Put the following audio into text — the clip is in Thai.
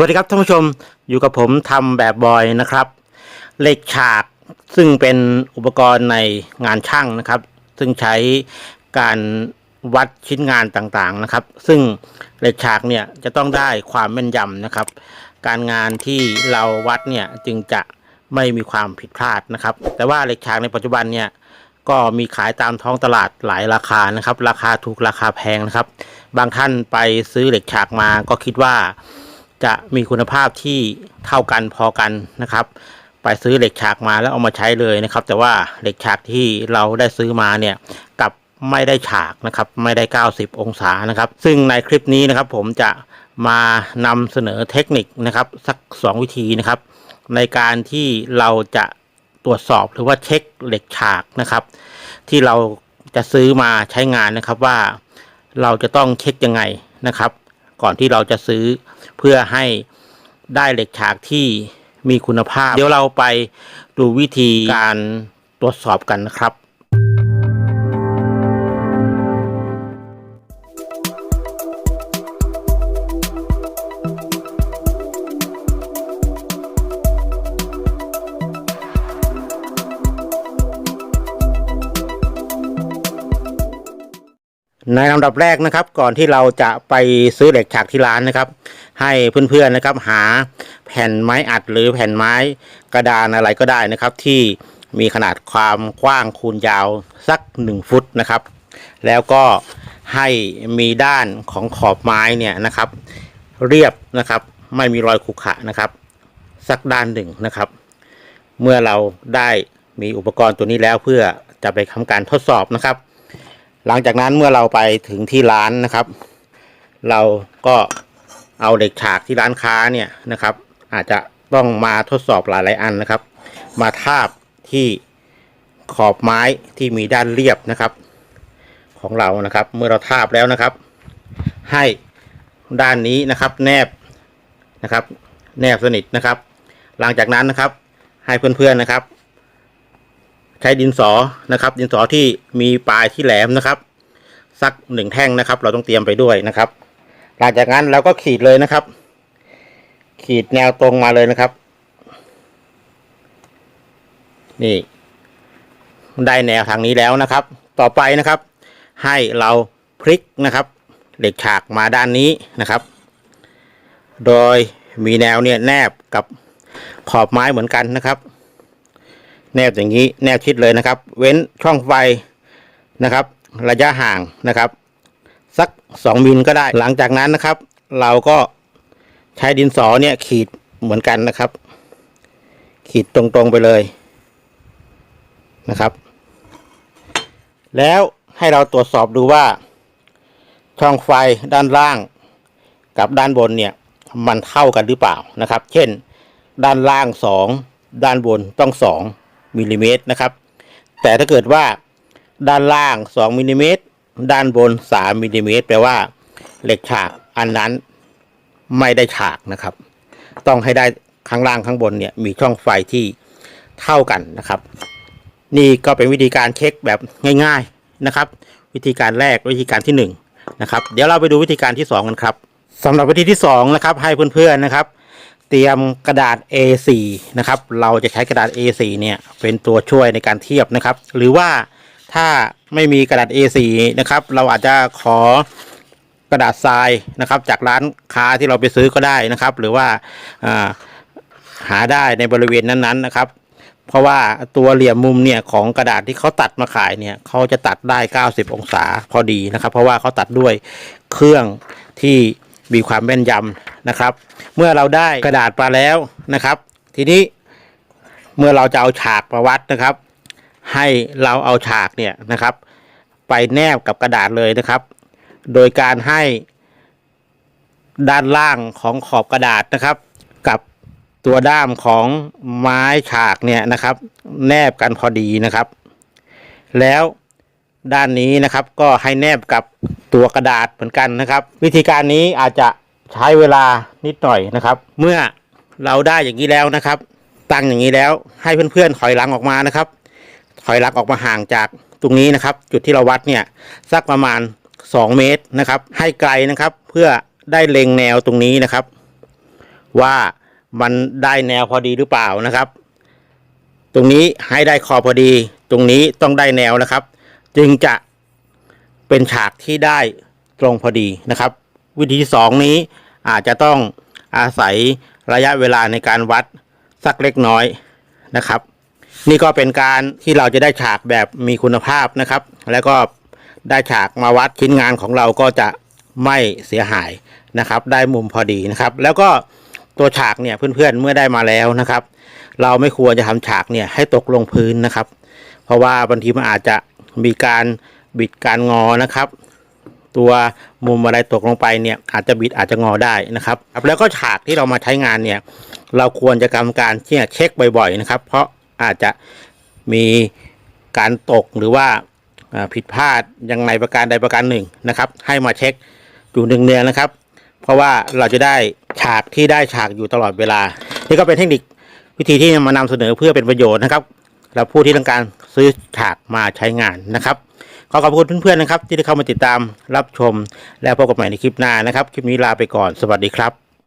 วัสดีครับท่านผู้ชมอยู่กับผมทำแบบบอยนะครับเหล็กฉากซึ่งเป็นอุปกรณ์ในงานช่างนะครับ ซึ่งใช้การวัดชิ้นงานต่างๆนะครับ ซึ่งเหล็กฉากเนี่ยจะต้องได้ความแม่นยำนะครับ การงานที่เราวัดเนี่ยจึงจะไม่มีความผิดพลาดนะครับ แต่ว่าเหล็กฉากในปัจจุบันเนี่ยก็มีขายตามท้องตลาดหลายราคานะครับ ราคาถูกราคาแพงนะครับ บางท่านไปซื้อเหล็กฉากมาก็คิดว่า จะมีคุณภาพที่เท่ากันพอกันนะครับ ไปซื้อเหล็กฉากมาแล้วเอามาใช้เลยนะครับ แต่ว่าเหล็กฉากที่เราได้ซื้อมาเนี่ยกับไม่ได้ฉากนะครับ ไม่ได้ 90 องศานะครับ ซึ่งในคลิปนี้นะครับผมจะมานำเสนอเทคนิคนะครับ สัก 2 วิธีนะครับ ในการที่เราจะตรวจสอบหรือว่าเช็คเหล็กฉากนะครับ ที่เราจะซื้อมาใช้งานนะครับว่าเราจะต้องเช็คยังไงนะครับ ก่อนที่เราจะซื้อ เพื่อให้ได้เหล็กฉากที่มีคุณภาพ เดี๋ยวเราไปดูวิธีการตรวจสอบกันนะครับ ในลำดับแรกนะครับก่อนที่เราจะไปซื้อเหล็กฉากที่ร้านนะครับ ให้เพื่อนๆนะครับ หาแผ่นไม้อัดหรือแผ่นไม้กระดานอะไรก็ได้นะครับ ที่มีขนาดความกว้างคูณยาวสัก 1 ฟุตนะครับ แล้วก็ให้มีด้านของขอบไม้เนี่ยนะครับ เรียบนะครับ ไม่มีรอยขรุขะนะครับ สักด้านหนึ่งนะครับ เมื่อเราได้มีอุปกรณ์ตัวนี้แล้วเพื่อจะไปทำการทดสอบนะครับ หลังจากนั้นเมื่อเราไปถึงที่ร้านนะครับ เราก็เอาเหล็กฉากที่ร้านค้าเนี่ยนะครับ อาจจะต้องมาทดสอบหลายๆอันนะครับ มาทาบที่ขอบไม้ที่มีด้านเรียบนะครับ ของเรานะครับ เมื่อเราทาบแล้วนะครับ ให้ด้านนี้นะครับ แนบนะครับ แนบสนิทนะครับ หลังจากนั้นนะครับ ให้เพื่อนๆนะครับ ใช้ดินสอนะครับ ดินสอที่มีปลายที่แหลมนะครับ สักหนึ่งแท่งนะครับ เราต้องเตรียมไปด้วยนะครับ หลังจากนั้นเราก็ขีดเลยนะครับ ขีดแนวตรงมาเลยนะครับ นี่ ได้แนวทางนี้แล้วนะครับ ต่อไปนะครับ ให้เราพลิกนะครับ เหล็กฉากมาด้านนี้นะครับ โดยมีแนวเนี่ยแนบกับขอบไม้เหมือนกันนะครับ แนบอย่างนี้แนบชิดเลยนะครับ เว้นช่องไฟนะครับ ระยะห่างนะครับ สัก 2มิลก็ได้ หลังจากนั้นนะครับ เราก็ใช้ดินสอเนี่ยขีดเหมือนกันนะครับ ขีดตรงๆไปเลยนะครับ แล้วให้เราตรวจสอบดูว่า ช่องไฟด้านล่างกับด้านบนเนี่ยมันเท่ากันหรือเปล่านะครับ เช่น ด้านล่าง 2 ด้านบนต้อง 2 มิลลิเมตรนะครับ แต่ถ้าเกิดว่าด้านล่าง 2มิลลิเมตรด้านบน 3มิลลิเมตรแปลว่าเหล็กฉากอันนั้นไม่ได้ฉากนะครับ ต้องให้ได้ข้างล่างข้างบนเนี่ยมีช่องไฟที่เท่ากันนะครับ นี่ก็เป็นวิธีการเช็คแบบง่ายๆนะครับ วิธีการแรกวิธีการที่หนึ่งนะครับเดี๋ยวเราไปดูวิธีการที่สองกันครับสำหรับวิธีที่สองนะครับให้เพื่อนๆนะครับ เตรียมกระดาษ A4 นะครับ เราจะใช้กระดาษ A4 เนี่ยเป็นตัวช่วยในการเทียบนะครับ หรือว่าถ้าไม่มีกระดาษ A4 นะครับ เราอาจจะขอกระดาษทรายนะครับ จากร้านค้าที่เราไปซื้อก็ได้นะครับ หรือว่าาหาได้ในบริเวณนั้นๆนะครับเพราะว่าตัวเหลี่ยมมุมเนี่ยของกระดาษที่เขาตัดมาขายเนี่ยเขาจะตัดได้ 90 องศาพอดีนะครับ เพราะว่าเขาตัดด้วยเครื่องที่ มีความแม่นยำนะครับ เมื่อเราได้กระดาษมาแล้วนะครับ ทีนี้เมื่อเราจะเอาฉากมาวัดนะครับ ให้เราเอาฉากเนี่ยนะครับ ไปแนบกับกระดาษเลยนะครับ โดยการให้ด้านล่างของขอบกระดาษนะครับ กับตัวด้ามของไม้ฉากเนี่ยนะครับ แนบกันพอดีนะครับ แล้ว ด้านนี้นะครับ ก็ให้แนบกับตัวกระดาษเหมือนกันนะครับ วิธีการนี้อาจจะใช้เวลานิดหน่อยนะครับ เมื่อเราได้อย่างนี้แล้วนะครับ ตั้งอย่างนี้แล้วให้เพื่อนๆถอยหลังออกมานะครับ ถอยหลังออกมาห่างจากตรงนี้นะครับ จุดที่เราวัดเนี่ยสักประมาณ 2 เมตรนะครับ ให้ไกลนะครับ เพื่อได้เล็งแนวตรงนี้นะครับ ว่ามันได้แนวพอดีหรือเปล่านะครับ ตรงนี้ให้ได้คอพอดี ตรงนี้ต้องได้แนวนะครับ จึงจะเป็นฉากที่ได้ตรงพอดีนะครับ วิธีที่สองนี้อาจจะต้องอาศัยระยะเวลาในการวัดสักเล็กน้อยนะครับ นี่ก็เป็นการที่เราจะได้ฉากแบบมีคุณภาพนะครับ แล้วก็ได้ฉากมาวัดชิ้นงานของเราก็จะไม่เสียหายนะครับ ได้มุมพอดีนะครับ แล้วก็ตัวฉากเนี่ยเพื่อนๆเมื่อได้มาแล้วนะครับ เราไม่ควรจะทำฉากเนี่ยให้ตกลงพื้นนะครับ เพราะว่าบางทีมันอาจจะ มีการบิดการงอนะครับ ตัวมุมอะไรตกลงไปเนี่ยอาจจะบิดอาจจะงอได้นะครับ แล้วก็ฉากที่เรามาใช้งานเนี่ยเราควรจะทำการที่จะเช็คบ่อยๆนะครับ เพราะอาจจะมีการตกหรือว่าผิดพลาดยังไงประการใดประการหนึ่งนะครับ ให้มาเช็คอยู่หนึ่งเดือนนะครับ เพราะว่าเราจะได้ฉากที่ได้ฉากอยู่ตลอดเวลา นี่ก็เป็นเทคนิควิธีที่มานำเสนอเพื่อเป็นประโยชน์นะครับ เราผู้ที่ต้องการซื้อฉากมาใช้งานนะครับ ขอขอบคุณเพื่อนๆนะครับ ที่ได้เข้ามาติดตามรับชม และพบกันใหม่ในคลิปหน้านะครับ คลิปนี้ลาไปก่อนสวัสดีครับ